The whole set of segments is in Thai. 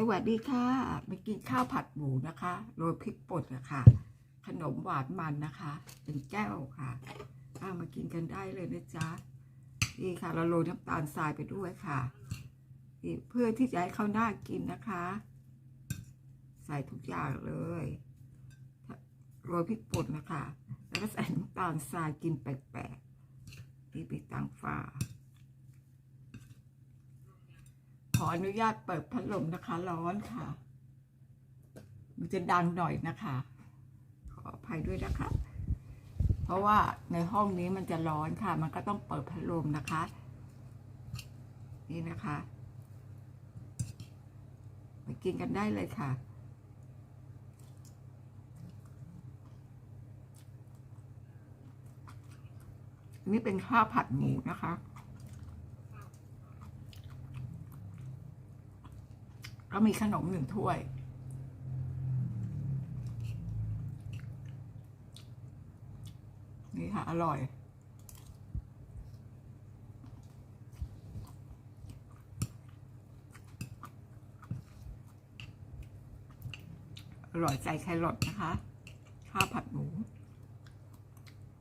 สวัสดีค่ะมากินข้าวผัดหมูนะคะโรยพริกป่นนะคะขนมหวานมันนะคะ เป็นแก้วค่ะเอามากินกันได้เลยนะจ๊ะนี่ค่ะ เราโรยน้ำตาลทรายไปด้วยค่ะนี่เพื่อที่จะให้เขาน่ากินนะคะ ใส่ทุกอย่างเลยโรยพริกป่นนะคะ แล้วก็ใส่น้ำตาลทรายกินแปลกๆนี่ไปต่างฟ้า ขออนุญาตเปิดพัดลมนะคะ ร้อนค่ะ มันจะดังหน่อยนะคะ ขออภัยด้วยนะคะ เพราะว่าในห้องนี้มันจะร้อนค่ะ มันก็ต้องเปิดพัดลมนะคะ นี่นะคะไปกินกันได้เลยค่ะนนี้เป็นข้าวผัดหมูนะคะ ก็มีขนมหนึ่งถ้วย นี่ค่ะ อร่อย อร่อยใจแครอทนะคะ ข้าวผัดหมู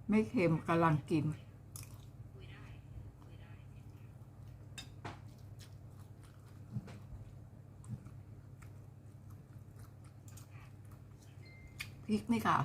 ไม่เค็มกำลังกิน พริกนี่ค่ะ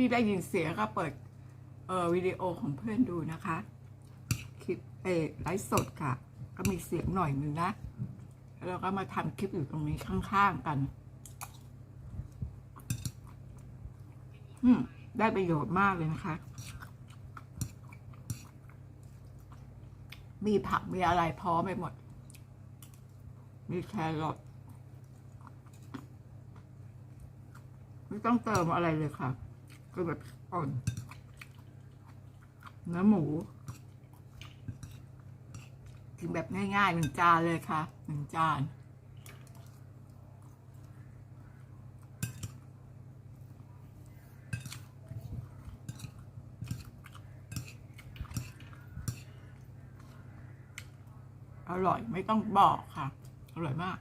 ที่ได้ยินเสียงก็เปิดเออวิดีโอของเพื่อนดูนะคะ คลิปเอไลฟ์สดค่ะ ก็มีเสียงหน่อยนึงนะแล้วก็มาทำคลิปอยู่ตรงนี้ข้างๆกัน อืมได้ประโยชน์มากเลยนะคะ มีผักมีอะไรพร้อมไปหมด มีแครอทไม่ต้องเติมอะไรเลยค่ะ คือแบบอ่อน เนื้อหมู กินแบบง่ายๆหนึ่งจานเลยค่ะหนึ่งจานอร่อยไม่ต้องบอกค่ะ อร่อยมาก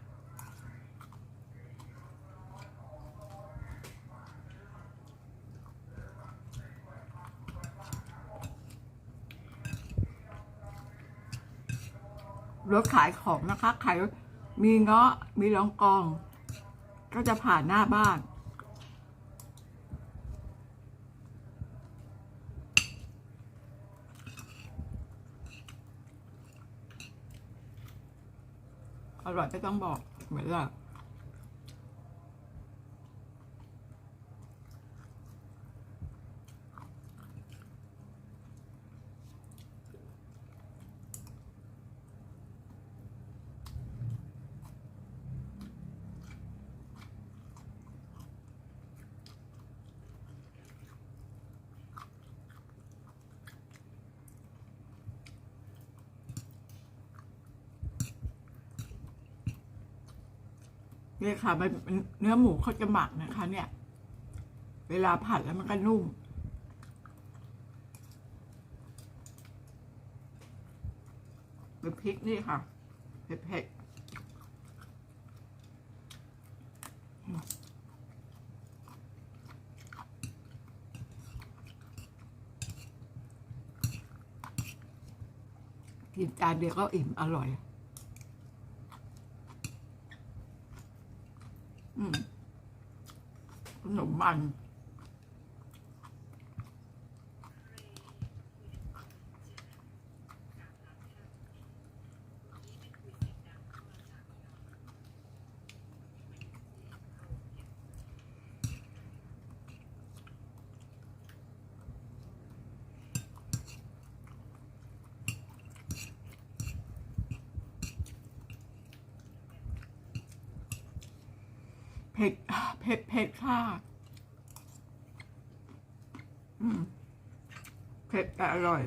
รถขายของนะคะขายมีเงาะมีรองกอง ก็จะผ่านหน้าบ้าน อร่อยไม่ต้องบอกเหมือนล่ะ นี่ยค่ะมันมันเนื้อหมูเขาจะหมักนะคะ เนี่ย เวลาผัดแล้วมันก็นุ่ม เป็นพริกนี่ค่ะเผ็ดๆกินจานเดียวก็อิ่มอร่อย มัน เผ็ด เผ็ด เผ็ดค่ะ เผ็ดแต่อร่อย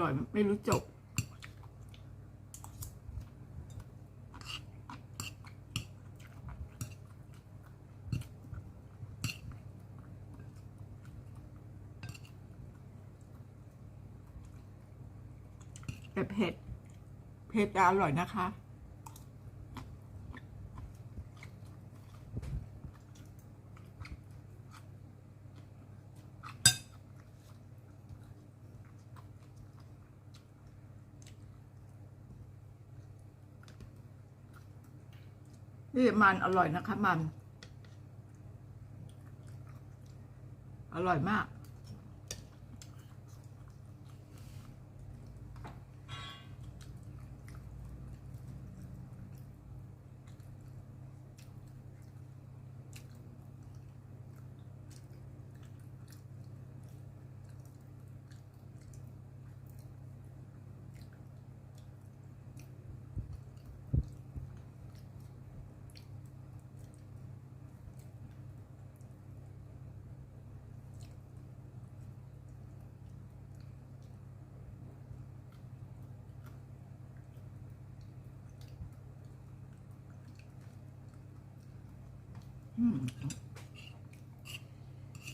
ร่อยไม่รู้จบ แต่เผ็ด เผ็ดแต่อร่อยนะคะ นี่มันอร่อยนะคะมัน อร่อยมาก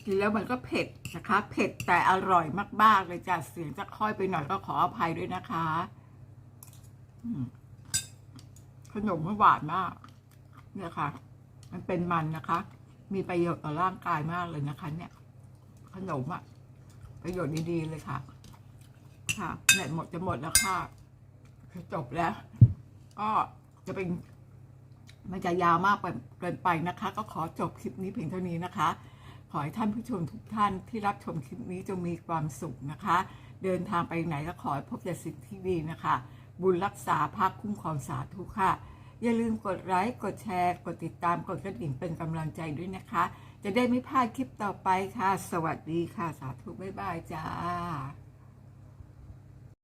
กินแล้วมันก็เผ็ดนะคะ เผ็ดแต่อร่อยมาก ๆ เลยจ้ะเสียงจะค่อยไปหน่อยก็ขออภัยด้วยนะคะขนมมันหวานมาก เนี่ยค่ะ มันเป็นมันนะคะ มีประโยชน์ต่อร่างกายมากเลยนะคะ เนี่ย ขนมอะประโยชน์ดีๆเลยค่ะ ค่ะเน็ตหมดจะหมดแล้วค่ะจบแล้ว ก็จะเป็น มันจะยาวมากเกินไปนะคะ ก็ขอจบคลิปนี้เพียงเท่านี้นะคะ ขอให้ท่านผู้ชมทุกท่านที่รับชมคลิปนี้จงมีความสุขนะคะ เดินทางไปไหนก็ขอให้พบแต่สิ่งที่ดีนะคะ บุญรักษาภาคคุ้มครองสาธุค่ะ อย่าลืมกดไลค์กดแชร์ กดติดตามกดกระดิ่งเป็นกำลังใจด้วยนะคะ จะได้ไม่พลาดคลิปต่อไปค่ะ สวัสดีค่ะสาธุบ๊ายบายจ้า